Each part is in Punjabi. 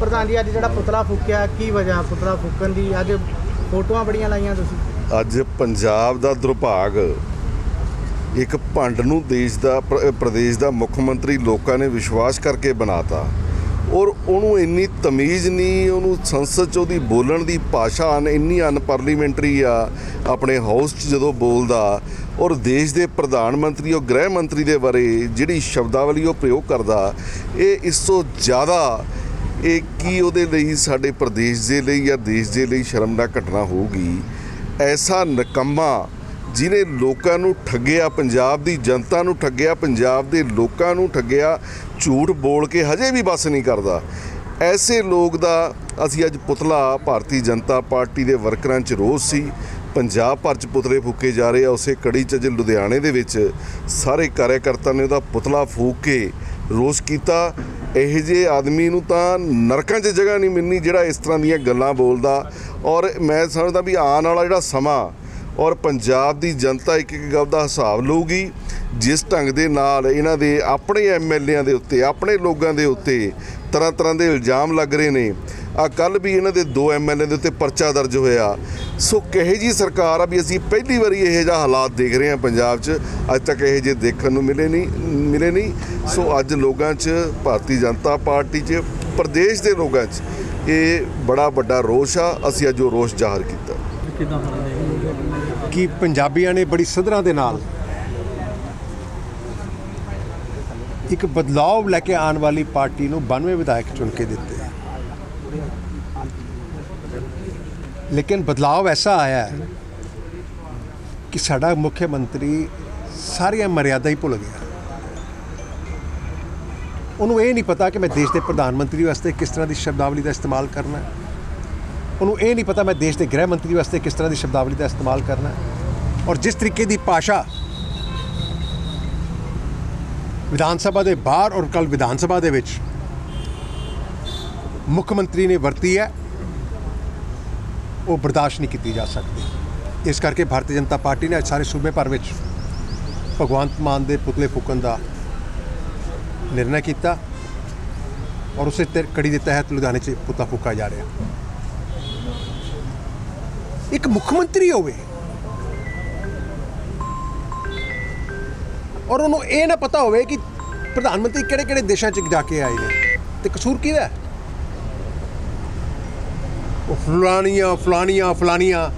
ਪ੍ਰਧਾਨ ਜੀ, ਅੱਜ ਜਿਹੜਾ ਪੁਤਲਾ ਫੂਕਿਆ, ਕੀ ਵਜ੍ਹਾ ਪੁਤਲਾ ਫੂਕਣ ਦੀ? ਅੱਜ ਫੋਟੋਆਂ ਬੜੀਆਂ ਲਾਈਆਂ ਤੁਸੀਂ। ਅੱਜ ਪੰਜਾਬ ਦਾ ਦੁਰਭਾਗ, ਇੱਕ ਭੰਡ ਨੂੰ ਦੇਸ਼ ਦਾ ਪ੍ਰਦੇਸ਼ ਦਾ ਮੁੱਖ ਮੰਤਰੀ ਲੋਕਾਂ ਨੇ ਵਿਸ਼ਵਾਸ ਕਰਕੇ ਬਣਾਤਾ। ਔਰ ਉਹਨੂੰ ਇੰਨੀ ਤਮੀਜ਼ ਨਹੀਂ, ਉਹਨੂੰ ਸੰਸਦ 'ਚ ਉਹਦੀ ਬੋਲਣ ਦੀ ਭਾਸ਼ਾ ਅਨ, ਇੰਨੀ ਅਨਪਾਰਲੀਮੈਂਟਰੀ ਆ, ਆਪਣੇ ਹਾਊਸ 'ਚ ਜਦੋਂ ਬੋਲਦਾ, ਔਰ ਦੇਸ਼ ਦੇ ਪ੍ਰਧਾਨ ਮੰਤਰੀ ਔਰ ਗ੍ਰਹਿ ਮੰਤਰੀ ਦੇ ਬਾਰੇ ਜਿਹੜੀ ਸ਼ਬਦਾਵਲੀ ਉਹ ਪ੍ਰਯੋਗ ਕਰਦਾ, ਇਹ ਇਸ ਤੋਂ ਜ਼ਿਆਦਾ ਇਹ ਕੀ ਉਹਦੇ ਲਈ ਸਾਡੇ ਪ੍ਰਦੇਸ਼ ਦੇ ਲਈ ਜਾਂ ਦੇਸ਼ ਦੇ ਲਈ ਸ਼ਰਮਨਾਕ ਘਟਨਾ ਹੋਊਗੀ? ਐਸਾ ਨਕੰਮਾ ਜਿਹਨੇ ਲੋਕਾਂ ਨੂੰ ਠੱਗਿਆ, ਪੰਜਾਬ ਦੀ ਜਨਤਾ ਨੂੰ ਠੱਗਿਆ, ਪੰਜਾਬ ਦੇ ਲੋਕਾਂ ਨੂੰ ਠੱਗਿਆ, ਝੂਠ ਬੋਲ ਕੇ ਹਜੇ ਵੀ ਬਸ ਨਹੀਂ ਕਰਦਾ। ਐਸੇ ਲੋਕ ਦਾ ਅਸੀਂ ਅੱਜ ਪੁਤਲਾ ਭਾਰਤੀ ਜਨਤਾ ਪਾਰਟੀ ਦੇ ਵਰਕਰਾਂ 'ਚ ਰੋਸ ਸੀ। ਪੰਜਾਬ ਭਰ 'ਚ ਪੁਤਲੇ ਫੂਕੇ ਜਾ ਰਹੇ ਆ। ਉਸੇ ਕੜੀ 'ਚ ਅੱਜ ਲੁਧਿਆਣੇ ਦੇ ਵਿੱਚ ਸਾਰੇ ਕਾਰਜਕਰਤਾ ਨੇ ਉਹਦਾ ਪੁਤਲਾ ਫੂਕ ਕੇ ਰੋਸ ਕੀਤਾ। ਇਹੋ ਜਿਹੇ ਆਦਮੀ ਨੂੰ ਤਾਂ ਨਰਕਾਂ 'ਚ ਜਗ੍ਹਾ ਨਹੀਂ ਮਿਲਣੀ ਜਿਹੜਾ ਇਸ ਤਰ੍ਹਾਂ ਦੀਆਂ ਗੱਲਾਂ ਬੋਲਦਾ। ਔਰ ਮੈਂ ਸਮਝਦਾ ਵੀ ਆਉਣ ਵਾਲਾ ਜਿਹੜਾ ਸਮਾਂ ਔਰ ਪੰਜਾਬ ਦੀ ਜਨਤਾ ਇੱਕ ਇੱਕ ਗੱਲ ਦਾ ਹਿਸਾਬ ਲਊਗੀ। ਜਿਸ ਢੰਗ ਦੇ ਨਾਲ ਇਹਨਾਂ ਦੇ ਆਪਣੇ ਐਮਐਲਏਆਂ ਦੇ ਉੱਤੇ, ਆਪਣੇ ਲੋਕਾਂ ਦੇ ਉੱਤੇ ਤਰ੍ਹਾਂ ਤਰ੍ਹਾਂ ਦੇ ਇਲਜ਼ਾਮ ਲੱਗ ਰਹੇ ਨੇ। ਆ ਕੱਲ ਵੀ ਇਹਨਾਂ ਦੇ ਦੋ ਐਮਐਲਏ ਦੇ ਉੱਤੇ ਪਰਚਾ ਦਰਜ ਹੋਇਆ। ਸੋ ਕਹੇ ਜੀ ਸਰਕਾਰ ਆ ਵੀ ਅਸੀਂ ਪਹਿਲੀ ਵਾਰੀ ਇਹੋ ਜਿਹਾ ਹਾਲਾਤ ਦੇਖ ਰਹੇ ਹਾਂ ਪੰਜਾਬ 'ਚ। ਅੱਜ ਤੱਕ ਇਹੋ ਜਿਹੇ ਦੇਖਣ ਨੂੰ ਮਿਲੇ ਨਹੀਂ ਮਿਲੇ ਨਹੀਂ। ਸੋ ਅੱਜ ਲੋਕਾਂ 'ਚ ਭਾਰਤੀ ਜਨਤਾ ਪਾਰਟੀ 'ਚ ਪ੍ਰਦੇਸ਼ ਦੇ ਲੋਕਾਂ 'ਚ ਇਹ ਬੜਾ ਵੱਡਾ ਰੋਸ਼ ਆ। ਅਸੀਂ ਅੱਜ ਉਹ ਰੋਸ਼ ਜ਼ਾਹਰ ਕੀਤਾ। ਕਿ ਪੰਜਾਬੀਆਂ ਨੇ ਬੜੀ ਸਦਰਾਂ ਦੇ ਨਾਲ ਇੱਕ ਬਦਲਾਵ ਲੈ ਕੇ ਆਉਣ ਵਾਲੀ ਪਾਰਟੀ ਨੂੰ 92 ਵਿਧਾਇਕ ਚੁਣ ਕੇ ਦਿੱਤੇ। ਲੇਕਿਨ ਬਦਲਾਵ ਐਸਾ ਆਇਆ ਹੈ ਕਿ ਸਾਡਾ ਮੁੱਖ ਮੰਤਰੀ ਸਾਰੀਆਂ ਮਰਿਆਦਾ ਹੀ ਭੁੱਲ ਗਿਆ ਉਹਨੂੰ ਇਹ ਨਹੀਂ ਪਤਾ ਕਿ ਮੈਂ ਦੇਸ਼ ਦੇ ਪ੍ਰਧਾਨ ਮੰਤਰੀ ਵਾਸਤੇ ਕਿਸ ਤਰ੍ਹਾਂ ਦੀ ਸ਼ਬਦਾਵਲੀ ਦਾ ਇਸਤੇਮਾਲ ਕਰਨਾ ਹੈ ਉਹਨੂੰ ਇਹ ਨਹੀਂ ਪਤਾ ਮੈਂ ਦੇਸ਼ ਦੇ ਗ੍ਰਹਿ ਮੰਤਰੀ ਵਾਸਤੇ ਕਿਸ ਤਰ੍ਹਾਂ ਦੀ ਸ਼ਬਦਾਵਲੀ ਦਾ ਇਸਤੇਮਾਲ ਕਰਨਾ ਹੈ ਔਰ ਜਿਸ ਤਰੀਕੇ ਦੀ ਭਾਸ਼ਾ ਵਿਧਾਨ ਸਭਾ ਦੇ ਬਾਹਰ ਔਰ ਕੱਲ ਵਿਧਾਨ ਸਭਾ ਦੇ ਵਿੱਚ ਮੁੱਖ ਮੰਤਰੀ ਨੇ ਵਰਤੀ ਹੈ, ਉਹ ਬਰਦਾਸ਼ਤ ਨਹੀਂ ਕੀਤੀ ਜਾ ਸਕਦੀ। ਇਸ ਕਰਕੇ ਭਾਰਤੀ ਜਨਤਾ ਪਾਰਟੀ ਨੇ ਅੱਜ ਸਾਰੇ ਸੂਬੇ ਭਰ ਵਿੱਚ ਭਗਵੰਤ ਮਾਨ ਦੇ ਪੁਤਲੇ ਫੂਕਣ ਦਾ ਨਿਰਣਾ ਕੀਤਾ ਔਰ ਉਸੇ ਤੇ ਕੜੀ ਦੇ ਤਹਿਤ ਲੁਧਿਆਣੇ 'ਚ ਪੁਤਲਾ ਫੂਕਾ ਜਾ ਰਿਹਾ। ਇੱਕ ਮੁੱਖ ਮੰਤਰੀ ਹੋਵੇ ਔਰ ਉਹਨੂੰ ਇਹ ਨਾ ਪਤਾ ਹੋਵੇ ਕਿ ਪ੍ਰਧਾਨ ਮੰਤਰੀ ਕਿਹੜੇ ਕਿਹੜੇ ਦੇਸ਼ਾਂ 'ਚ ਜਾ ਕੇ ਆਏ ਨੇ। ਤੇ ਕਸੂਰ ਕਿਹਦਾ ਹੈ? ਉਹ ਫਲਾਨੀਆਂ ਫਲਾਨੀਆਂ ਫਲਾਨੀਆਂ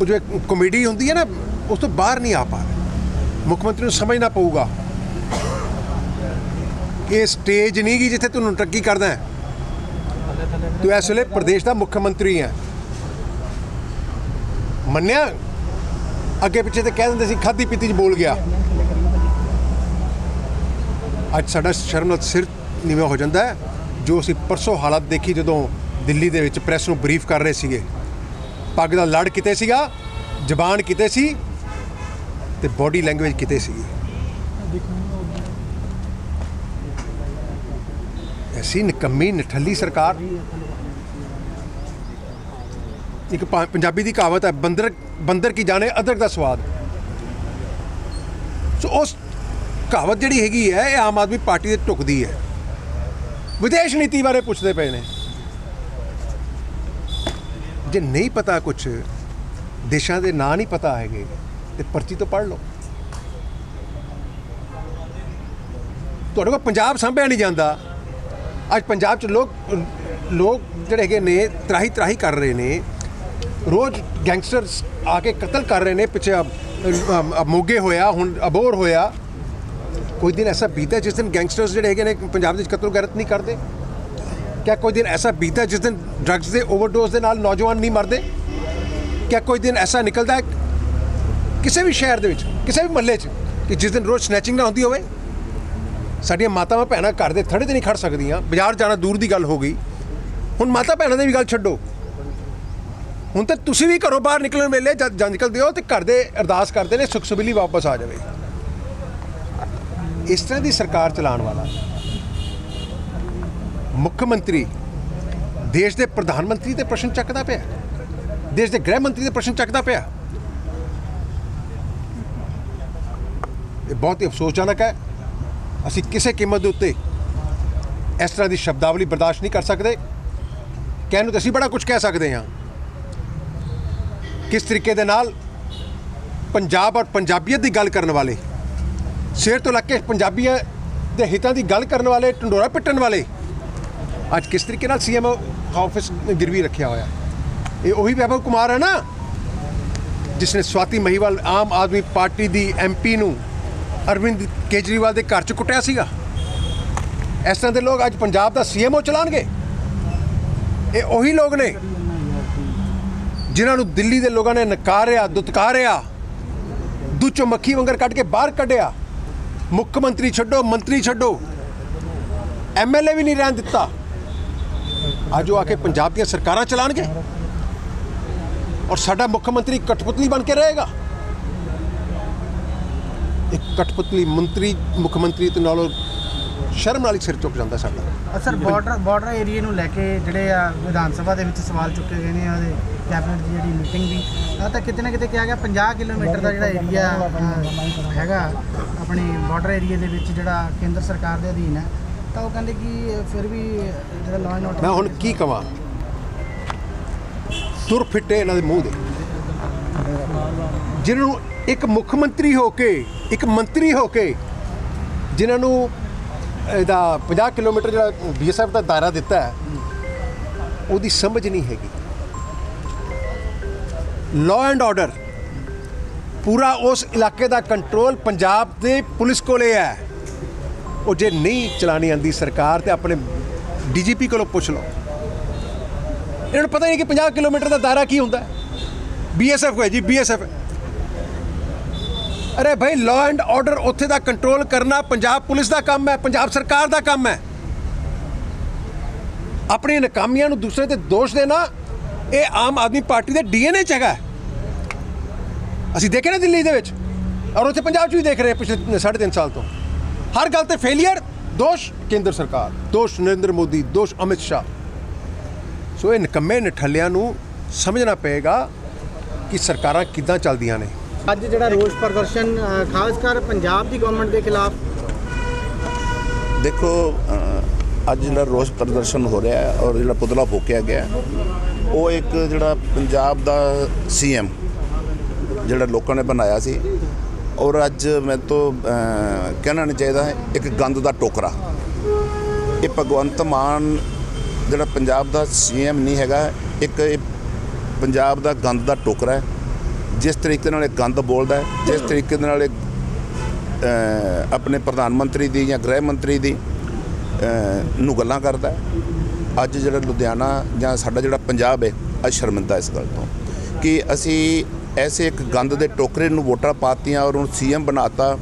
ਉਹ ਜੋ ਕਮੇਡੀ ਹੁੰਦੀ ਹੈ ਨਾ, ਉਸ ਤੋਂ ਬਾਹਰ ਨਹੀਂ ਆ ਪਾ ਰਿਹਾ। ਮੁੱਖ ਮੰਤਰੀ ਨੂੰ ਸਮਝਣਾ ਪਊਗਾ। ਇਹ ਸਟੇਜ ਨਹੀਂ ਗੀ ਜਿੱਥੇ ਤੂੰ ਨੁਟੰਕੀ ਕਰਦਾ ਹੈ। ਤੂੰ ਇਸ ਵੇਲੇ ਪ੍ਰਦੇਸ਼ ਦਾ ਮੁੱਖ ਮੰਤਰੀ ਹੈ। ਮੰਨਿਆ? ਅੱਗੇ ਪਿੱਛੇ ਤੇ ਕਹਿ ਦਿੰਦੇ ਸੀ ਖਾਦੀ ਪੀਤੀ ਚ ਬੋਲ ਗਿਆ। ਅੱਜ ਸਾਡਾ ਸ਼ਰਮ ਨਾਲ ਸਿਰ ਨੀਵਾਂ ਹੋ ਜਾਂਦਾ ਜੋ ਅਸੀਂ ਪਰਸੋਂ ਹਾਲਤ ਦੇਖੀ ਜਦੋਂ ਦਿੱਲੀ ਦੇ ਵਿੱਚ ਪ੍ਰੈਸ ਨੂੰ ਬਰੀਫ ਕਰ ਰਹੇ ਸੀਗੇ। ਪੱਗ ਦਾ ਲੜ ਕਿਤੇ ਸੀਗਾ, ਜ਼ਬਾਨ ਕਿਤੇ ਸੀ ਤੇ ਬਾਡੀ ਲੈਂਗੁਏਜ ਕਿਤੇ ਸੀਗੀ। ਐਸੀ ਨਿਕੰਮੀ, ਨਠੱਲੀ ਸਰਕਾਰ। ਇੱਕ ਪਾ- ਪੰਜਾਬੀ ਦੀ ਕਹਾਵਤ ਹੈ, ਬੰਦਰ ਬੰਦਰ ਕੀ ਜਾਣੇ ਅਦਰਕ ਦਾ ਸਵਾਦ। ਸੋ ਉਸ ਕਹਾਵਤ ਜਿਹੜੀ ਹੈਗੀ ਹੈ, ਇਹ ਆਮ ਆਦਮੀ ਪਾਰਟੀ ਦੇ ਟੁਕਦੀ ਹੈ। ਵਿਦੇਸ਼ ਨੀਤੀ ਬਾਰੇ ਪੁੱਛਦੇ ਪਏ ਨੇ। ਜੇ ਨਹੀਂ ਪਤਾ ਕੁਝ ਦੇਸ਼ਾਂ ਦੇ ਨਾਂ ਨਹੀਂ ਪਤਾ ਹੈਗੇ, ਤੇ ਪਰਚੀ ਤੋਂ ਪੜ੍ਹ ਲਓ। ਤੁਹਾਡੇ ਕੋਲ ਪੰਜਾਬ ਸੰਭਿਆ ਨਹੀਂ ਜਾਂਦਾ। ਅੱਜ ਪੰਜਾਬ 'ਚ ਲੋਕ ਲੋਕ ਜਿਹੜੇ ਹੈਗੇ ਨੇ, ਤਰਾਹੀ ਤਰਾਹੀ ਕਰ ਰਹੇ ਨੇ। ਰੋਜ਼ ਗੈਂਗਸਟਰਸ ਆ ਕੇ ਕਤਲ ਕਰ ਰਹੇ ਨੇ, ਪਿੱਛੇ ਮੋਗੇ ਹੋਇਆ, ਹੁਣ ਅਬੋਰ ਹੋਇਆ। ਕੋਈ ਦਿਨ ਐਸਾ ਬੀਤਾ ਜਿਸ ਦਿਨ ਗੈਂਗਸਟਰਸ ਜਿਹੜੇ ਹੈਗੇ ਨੇ, ਪੰਜਾਬ ਦੇ ਵਿੱਚ ਕਤਲ ਗੈਰਤ ਨਹੀਂ ਕਰਦੇ? ਕਿਆ ਕੋਈ ਦਿਨ ਐਸਾ ਬੀਤਾ ਜਿਸ ਦਿਨ ਡਰੱਗਸ ਦੇ ਓਵਰਡੋਜ਼ ਦੇ ਨਾਲ ਨੌਜਵਾਨ ਨਹੀਂ ਮਰਦੇ? ਕਿਆ ਕੋਈ ਦਿਨ ਐਸਾ ਨਿਕਲਦਾ ਹੈ ਕਿਸੇ ਵੀ ਸ਼ਹਿਰ ਦੇ ਵਿੱਚ, ਕਿਸੇ ਵੀ ਮਹੱਲੇ 'ਚ ਕਿ ਜਿਸ ਦਿਨ ਰੋਜ਼ ਸਨੈਚਿੰਗ ਨਾ ਹੁੰਦੀ ਹੋਵੇ? ਸਾਡੀਆਂ ਮਾਤਾਵਾਂ ਭੈਣਾਂ ਘਰ ਦੇ ਥੜੇ ਤੇ ਨਹੀਂ ਖੜ ਸਕਦੀਆਂ, ਬਾਜ਼ਾਰ ਜਾਣਾ ਦੂਰ ਦੀ ਗੱਲ ਹੋ ਗਈ। ਹੁਣ ਮਾਤਾ ਭੈਣਾਂ ਦੀ ਵੀ ਗੱਲ ਛੱਡੋ। ਹੁਣ ਤਾਂ ਤੁਸੀਂ ਵੀ ਘਰੋਂ ਬਾਹਰ ਨਿਕਲਣ ਵੇਲੇ ਜਦ ਜਦ ਨਿਕਲਦੇ ਹੋ ਤੇ ਘਰ ਦੇ ਅਰਦਾਸ ਕਰਦੇ ਨੇ ਸੁਖ ਸੁਬਿਲੀ ਵਾਪਸ ਆ ਜਾਵੇ। ਇਸ ਤਰ੍ਹਾਂ ਦੀ ਸਰਕਾਰ ਚਲਾਉਣ ਵਾਲਾ। ਮੁੱਖ ਮੰਤਰੀ ਦੇਸ਼ ਦੇ ਪ੍ਰਧਾਨ ਮੰਤਰੀ ਦੇ ਪ੍ਰਸ਼ਨ ਚੱਕਦਾ ਪਿਆ। ਦੇਸ਼ ਦੇ ਗ੍ਰਹਿ ਮੰਤਰੀ ਦੇ ਪ੍ਰਸ਼ਨ ਚੱਕਦਾ ਪਿਆ। ਇਹ ਬਹੁਤ ਹੀ ਅਫਸੋਸਜਨਕ ਹੈ। ਅਸੀਂ ਕਿਸੇ ਕੀਮਤ ਦੇ ਉੱਤੇ ਇਸ ਤਰ੍ਹਾਂ ਦੀ ਸ਼ਬਦਾਵਲੀ ਬਰਦਾਸ਼ਤ ਨਹੀਂ ਕਰ ਸਕਦੇ। ਕਹਿਣ ਨੂੰ ਤਾਂ ਅਸੀਂ ਬੜਾ ਕੁਝ ਕਹਿ ਸਕਦੇ ਹਾਂ। ਕਿਸ ਤਰੀਕੇ ਦੇ ਨਾਲ ਪੰਜਾਬ ਔਰ ਪੰਜਾਬੀਅਤ ਦੀ ਗੱਲ ਕਰਨ ਵਾਲੇ, ਸ਼ੇਰ ਤੋਂ ਲੱਗ ਕੇ ਪੰਜਾਬੀਆਂ ਦੇ ਹਿੱਤਾਂ ਦੀ ਗੱਲ ਕਰਨ ਵਾਲੇ, ਢੰਡੋਰਾ ਪਿੱਟਣ ਵਾਲੇ ਅੱਜ ਕਿਸ ਤਰੀਕੇ ਨਾਲ ਸੀਐਮ ਆਫਿਸ ਗਿਰਵੀ ਰੱਖਿਆ ਹੋਇਆ? ਇਹ ਉਹੀ ਵੈਭਵ ਕੁਮਾਰ ਹੈ ਨਾ ਜਿਸ ਨੇ ਸਵਾਤੀ ਮਹੀਵਾਲ ਆਮ ਆਦਮੀ ਪਾਰਟੀ ਦੀ ਐਮਪੀ ਨੂੰ ਅਰਵਿੰਦ ਕੇਜਰੀਵਾਲ ਦੇ ਘਰ 'ਚ ਕੁੱਟਿਆ ਸੀਗਾ। ਇਸ ਤਰ੍ਹਾਂ ਦੇ ਲੋਕ ਅੱਜ ਪੰਜਾਬ ਦਾ ਸੀਐਮਓ ਚਲਾਣਗੇ ਇਹ ਉਹੀ ਲੋਕ ਨੇ ਜਿਨ੍ਹਾਂ ਨੂੰ ਦਿੱਲੀ ਦੇ ਲੋਕਾਂ ਨੇ ਨਕਾਰਿਆ, ਦੁਤਕਾਰਿਆ, ਦੁੱਚੋ ਮੱਖੀ ਵੰਗਰ ਕੱਢ ਕੇ ਬਾਹਰ ਕੱਢਿਆ। ਮੁੱਖ ਮੰਤਰੀ ਛੱਡੋ ਮੰਤਰੀ ਛੱਡੋ। ਐਮਐਲਏ ਵੀ ਨਹੀਂ ਰਹਿਣ ਦਿੱਤਾ। ਅੱਜ ਉਹ ਆ ਕੇ ਪੰਜਾਬ ਦੀਆਂ ਸਰਕਾਰਾਂ ਚਲਾਣਗੇ? ਔਰ ਸਾਡਾ ਮੁੱਖ ਮੰਤਰੀ ਕਠਪੁਤਲੀ ਬਣ ਕੇ ਰਹੇਗਾ? ਇੱਕ ਕਠਪੁਤਲੀ ਮੰਤਰੀ, ਮੁੱਖ ਮੰਤਰੀ ਤੇ ਨਾਲੋਂ ਸ਼ਰਮ ਨਾਲ ਹੀ ਸਿਰ ਚੁੱਕ ਜਾਂਦਾ ਸਾਡਾ। ਅਸਰ ਬਾਰਡਰ ਬਾਰਡਰ ਏਰੀਆ ਨੂੰ ਲੈ ਕੇ ਜਿਹੜੇ ਆ ਵਿਧਾਨ ਸਭਾ ਦੇ ਵਿੱਚ ਸਵਾਲ ਚੁੱਕੇ ਗਏ ਨੇ ਉਹਦੇ ਕੈਬਨਿਟ ਦੀ ਜਿਹੜੀ ਮੀਟਿੰਗ ਦੀ ਆ ਤਾਂ ਕਿਤੇ ਨਾ ਕਿਤੇ ਕਿਹਾ ਗਿਆ 50 ਕਿਲੋਮੀਟਰ ਦਾ ਜਿਹੜਾ ਏਰੀਆ ਹੈਗਾ, ਆਪਣੇ ਬਾਰਡਰ ਏਰੀਆ ਦੇ ਵਿੱਚ ਜਿਹੜਾ ਕੇਂਦਰ ਸਰਕਾਰ ਦੇ ਅਧੀਨ ਹੈ ਤਾਂ ਉਹ ਕਹਿੰਦੇ ਕਿ ਫਿਰ ਵੀ ਜਿਹੜਾ ਲਾਅ ਐਂਡ ਮੈਂ ਹੁਣ ਕੀ ਕਵਾਂ? ਤੁਰ ਫਿੱਟੇ ਇਹਨਾਂ ਦੇ ਮੂੰਹ ਦੇ। ਜਿਨ੍ਹਾਂ ਨੂੰ ਇੱਕ ਮੁੱਖ ਮੰਤਰੀ ਹੋ ਕੇ, ਇੱਕ ਮੰਤਰੀ ਹੋ ਕੇ ਜਿਨ੍ਹਾਂ ਨੂੰ ਇਹਦਾ 50 ਕਿਲੋਮੀਟਰ ਜਿਹੜਾ ਬੀਐਸਐਫ ਦਾ ਦਾਇਰਾ ਦਿੱਤਾ ਹੈ, ਉਹਦੀ ਸਮਝ ਨਹੀਂ ਹੈਗੀ। ਲਾਅ ਐਂਡ ਆਰਡਰ ਪੂਰਾ ਉਸ ਇਲਾਕੇ ਦਾ ਕੰਟਰੋਲ ਪੰਜਾਬ ਦੇ ਪੁਲਿਸ ਕੋਲੇ ਹੈ। ਉਹ ਜੇ ਨਹੀਂ ਚਲਾਣੀ ਆਂਦੀ ਸਰਕਾਰ ਤੇ ਆਪਣੇ ਡੀਜੀਪੀ ਕੋਲੋਂ ਪੁੱਛ ਲਓ। ਇਹਨਾਂ ਨੂੰ ਪਤਾ ਨਹੀਂ ਕਿ 50 ਕਿਲੋਮੀਟਰ ਦਾ ਦਾਇਰਾ ਕੀ ਹੁੰਦਾ। ਬੀਐਸਐਫ ਹੈ ਜੀ, ਬੀਐਸਐਫ। ਅਰੇ ਭਾਈ ਲਾਅ ਐਂਡ ਆਰਡਰ ਉੱਥੇ ਦਾ ਕੰਟਰੋਲ ਕਰਨਾ ਪੰਜਾਬ ਪੁਲਿਸ ਦਾ ਕੰਮ ਹੈ, ਪੰਜਾਬ ਸਰਕਾਰ ਦਾ ਕੰਮ ਹੈ। ਆਪਣੀ ਨਕਾਮੀਆਂ ਨੂੰ ਦੂਸਰੇ ਤੇ ਦੋਸ਼ ਦੇਣਾ, ਇਹ ਆਮ ਆਦਮੀ ਪਾਰਟੀ ਦੇ ਡੀਐਨਏ ਚ ਹੈਗਾ ਅਸੀਂ ਦੇਖੇ ਨਾ ਦਿੱਲੀ ਦੇ ਵਿੱਚ, ਔਰ ਉੱਥੇ ਪੰਜਾਬ 'ਚ ਵੀ ਦੇਖ ਰਹੇ ਪਿਛਲੇ ਸਾਢੇ ਤਿੰਨ ਸਾਲ ਤੋਂ। ਹਰ ਗੱਲ ਤੇ ਫੇਲਿਅਰ ਦੋਸ਼ ਕੇਂਦਰ ਸਰਕਾਰ। ਦੋਸ਼ ਨਰਿੰਦਰ ਮੋਦੀ ਦੋਸ਼ ਅਮਿਤ ਸ਼ਾਹ। ਸੋ ਇਹ ਨਿਕੰਮੇ ਨਠੱਲਿਆਂ ਨੂੰ ਸਮਝਣਾ ਪਏਗਾ ਕਿ ਸਰਕਾਰਾਂ ਕਿੱਦਾਂ ਚੱਲਦੀਆਂ ਨੇ। ਅੱਜ ਜਿਹੜਾ ਰੋਸ ਪ੍ਰਦਰਸ਼ਨ ਖਾਸ ਕਰ ਪੰਜਾਬ ਦੀ ਗਵਰਨਮੈਂਟ ਦੇ ਖਿਲਾਫ। ਦੇਖੋ ਅੱਜ ਜਿਹੜਾ ਰੋਸ ਪ੍ਰਦਰਸ਼ਨ ਹੋ ਰਿਹਾ ਹੈ ਔਰ ਜਿਹੜਾ ਪੁਤਲਾ ਫੂਕਿਆ ਗਿਆ ਹੈ, ਉਹ ਇੱਕ ਜਿਹੜਾ ਪੰਜਾਬ ਦਾ ਸੀਐਮ ਜਿਹੜਾ ਲੋਕਾਂ ਨੇ ਬਣਾਇਆ ਸੀ ਔਰ ਅੱਜ ਮੈਂ ਤੋਂ ਕਹਿਣਾ ਨਹੀਂ ਚਾਹੀਦਾ, ਇੱਕ ਗੰਦ ਦਾ ਟੋਕਰਾ। ਇਹ ਭਗਵੰਤ ਮਾਨ ਜਿਹੜਾ ਪੰਜਾਬ ਦਾ ਸੀਐਮ ਨਹੀਂ ਹੈਗਾ, ਇੱਕ ਪੰਜਾਬ ਦਾ ਗੰਦ ਦਾ ਟੋਕਰਾ ਹੈ। ਜਿਸ ਤਰੀਕੇ ਨਾਲ ਇਹ ਗੰਦ ਬੋਲਦਾ ਜਿਸ ਤਰੀਕੇ ਦੇ ਨਾਲ ਇਹ ਆਪਣੇ ਪ੍ਰਧਾਨ ਮੰਤਰੀ ਦੀ ਜਾਂ ਗ੍ਰਹਿ ਮੰਤਰੀ ਦੀ ਨੂੰ ਗੱਲਾਂ ਕਰਦਾ ਅੱਜ ਜਿਹੜਾ ਲੁਧਿਆਣਾ ਜਾਂ ਸਾਡਾ ਜਿਹੜਾ ਪੰਜਾਬ ਹੈ, ਅੱਜ ਸ਼ਰਮਿੰਦਾ ਇਸ ਗੱਲ ਤੋਂ ਕਿ ਅਸੀਂ ਐਸੇ ਇੱਕ ਗੰਦ ਦੇ ਟੋਕਰੇ ਨੂੰ ਵੋਟਾਂ ਪਾਤੀਆਂ ਔਰ ਉਹਨੂੰ ਸੀਐਮ ਬਣਾਤਾ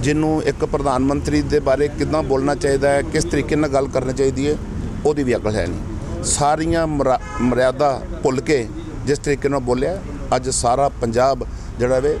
ਜਿਹਨੂੰ ਇੱਕ ਪ੍ਰਧਾਨ ਮੰਤਰੀ ਦੇ ਬਾਰੇ ਕਿੱਦਾਂ ਬੋਲਣਾ ਚਾਹੀਦਾ ਹੈ ਕਿਸ ਤਰੀਕੇ ਨਾਲ ਗੱਲ ਕਰਨੀ ਚਾਹੀਦੀ ਹੈ ਉਹਦੀ ਵੀ ਅਕਲ ਹੈ ਨਹੀਂ। ਸਾਰੀਆਂ ਮਰਾ- ਮਰਿਆਦਾ ਭੁੱਲ ਕੇ ਜਿਸ ਤਰੀਕੇ ਨਾਲ ਬੋਲਿਆ ਅੱਜ ਸਾਰਾ ਪੰਜਾਬ ਜਿਹੜਾ ਵੇ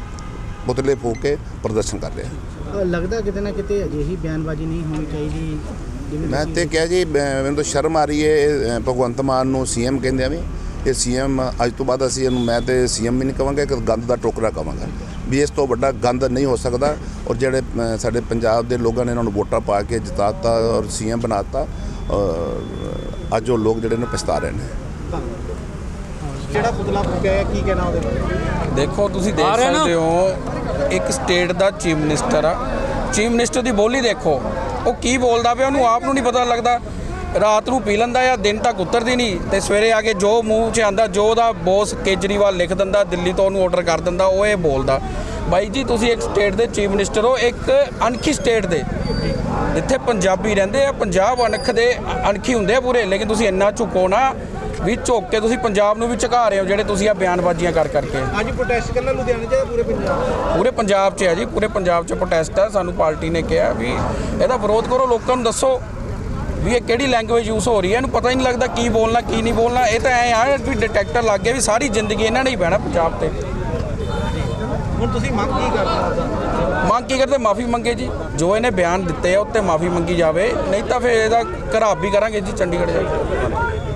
ਪੁਤਲੇ ਫੂਕ ਕੇ ਪ੍ਰਦਰਸ਼ਨ ਕਰ ਰਿਹਾ ਲੱਗਦਾ ਕਿਤੇ ਨਾ ਕਿਤੇ ਅਜਿਹੀ ਬਿਆਨਬਾਜ਼ੀ ਨਹੀਂ ਹੋਣੀ ਚਾਹੀਦੀ ਮੈਂ ਤੇ ਕਿਹਾ ਜੀ ਮੈਨੂੰ ਤਾਂ ਸ਼ਰਮ ਆ ਰਹੀ ਹੈ ਭਗਵੰਤ ਮਾਨ ਨੂੰ ਸੀਐਮ ਕਹਿੰਦੇ ਆ ਵੀ ਇਹ ਸੀਐਮ ਅੱਜ ਤੋਂ ਬਾਅਦ ਅਸੀਂ ਇਹਨੂੰ ਮੈਂ ਤੇ ਸੀਐਮ ਵੀ ਨਹੀਂ ਕਵਾਂਗਾ ਇੱਕ ਗੰਦ ਦਾ ਟੋਕਰਾ ਕਵਾਂਗਾ। ਵੀ ਇਸ ਤੋਂ ਵੱਡਾ ਗੰਦ ਨਹੀਂ ਹੋ ਸਕਦਾ ਔਰ ਜਿਹੜੇ ਸਾਡੇ ਪੰਜਾਬ ਦੇ ਲੋਕਾਂ ਨੇ ਇਹਨਾਂ ਨੂੰ ਵੋਟਾਂ ਪਾ ਕੇ ਜਿਤਾਤਾ ਔਰ ਸੀਐਮ ਬਣਾਤਾ ਔਰ ਅੱਜ ਉਹ ਲੋਕ ਜਿਹੜੇ ਨੇ ਪਛਤਾ ਰਹੇ ਨੇ। ਜਿਹੜਾ ਪੁਤਲਾ ਫੂਕਿਆ ਹੈ? ਕੀ ਕਹਿਣਾ ਉਹਦੇ ਬਾਰੇ? ਦੇਖੋ ਤੁਸੀਂ ਦੇਖ ਸਕਦੇ ਹੋ ਇੱਕ ਸਟੇਟ ਦਾ ਚੀਫ ਮਿਨਿਸਟਰ ਆ। ਚੀਫ ਮਿਨਿਸਟਰ ਦੀ ਬੋਲੀ ਦੇਖੋ ਉਹ ਕੀ ਬੋਲਦਾ ਪਿਆ ਉਹਨੂੰ ਆਪ ਨੂੰ ਨਹੀਂ ਪਤਾ ਲੱਗਦਾ। ਰਾਤ ਨੂੰ ਪੀ ਲੈਂਦਾ ਆ ਦਿਨ ਤੱਕ ਉਤਰਦੀ ਨਹੀਂ ਤੇ ਸਵੇਰੇ ਆ ਕੇ ਜੋ ਮੂੰਹ 'ਚ ਆਂਦਾ ਜੋ ਉਹਦਾ ਬੋਸ ਕੇਜਰੀਵਾਲ ਲਿਖ ਦਿੰਦਾ ਦਿੱਲੀ ਤੋਂ ਉਹਨੂੰ ਆਰਡਰ ਕਰ ਦਿੰਦਾ ਉਹ ਇਹ ਬੋਲਦਾ। ਬਾਈ ਜੀ ਤੁਸੀਂ ਇੱਕ ਸਟੇਟ ਦੇ ਚੀਫ ਮਿਨਿਸਟਰ ਹੋ ਇੱਕ ਅਣਖੀ ਸਟੇਟ ਦੇ। ਜਿੱਥੇ ਪੰਜਾਬੀ ਰਹਿੰਦੇ ਆ ਪੰਜਾਬ ਅਣਖ ਦੇ ਅਣਖੀ ਹੁੰਦੇ ਆ ਪੂਰੇ ਲੇਕਿਨ ਤੁਸੀਂ ਇੰਨਾ ਝੁਕੋ ਨਾ ਵੀ ਝੁੱਕ ਕੇ ਤੁਸੀਂ ਪੰਜਾਬ ਨੂੰ ਵੀ ਝੁਕਾ ਰਹੇ ਹੋ ਜਿਹੜੇ ਤੁਸੀਂ ਆ ਬਿਆਨਬਾਜ਼ੀਆਂ ਕਰ ਕਰਕੇ। ਅੱਜ ਪ੍ਰੋਟੈਸਟ ਕਰਨਾ ਲੁਧਿਆਣੇ 'ਚ ਪੂਰੇ ਪੰਜਾਬ ਪੂਰੇ ਪੰਜਾਬ 'ਚ ਹੈ ਜੀ ਪੂਰੇ ਪੰਜਾਬ 'ਚ ਪ੍ਰੋਟੈਸਟ ਹੈ ਸਾਨੂੰ ਪਾਰਟੀ ਨੇ ਕਿਹਾ ਵੀ ਇਹਦਾ ਵਿਰੋਧ ਕਰੋ ਲੋਕਾਂ ਨੂੰ ਦੱਸੋ। ਵੀ ਇਹ ਕਿਹੜੀ ਲੈਂਗੁਏਜ ਯੂਜ਼ ਹੋ ਰਹੀ ਹੈ ਇਹਨੂੰ ਪਤਾ ਹੀ ਨਹੀਂ ਲੱਗਦਾ ਕੀ ਬੋਲਣਾ ਕੀ ਨਹੀਂ ਬੋਲਣਾ। ਇਹ ਤਾਂ ਐ ਆ ਵੀ ਡਿਟੈਕਟਰ ਲੱਗ ਗਿਆ ਵੀ ਸਾਰੀ ਜ਼ਿੰਦਗੀ ਇਹਨਾਂ ਨੇ ਹੀ ਬਹਿਣਾ ਪੰਜਾਬ ਤੇ। ਹੁਣ ਤੁਸੀਂ ਮੰਗ ਕੀ ਕਰਦੇ ਹੋ? ਮੰਗ ਕੀ ਕਰਦੇ? ਮਾਫੀ ਮੰਗੇ ਜੀ। ਜੋ ਇਹਨੇ ਬਿਆਨ ਦਿੱਤੇ ਆ ਉੱਤੇ ਮਾਫੀ ਮੰਗੀ ਜਾਵੇ। ਨਹੀਂ ਤਾਂ ਫਿਰ ਇਹਦਾ ਘਰਾਬ ਵੀ ਕਰਾਂਗੇ ਜੀ ਚੰਡੀਗੜ੍ਹ ਜਾ ਕੇ।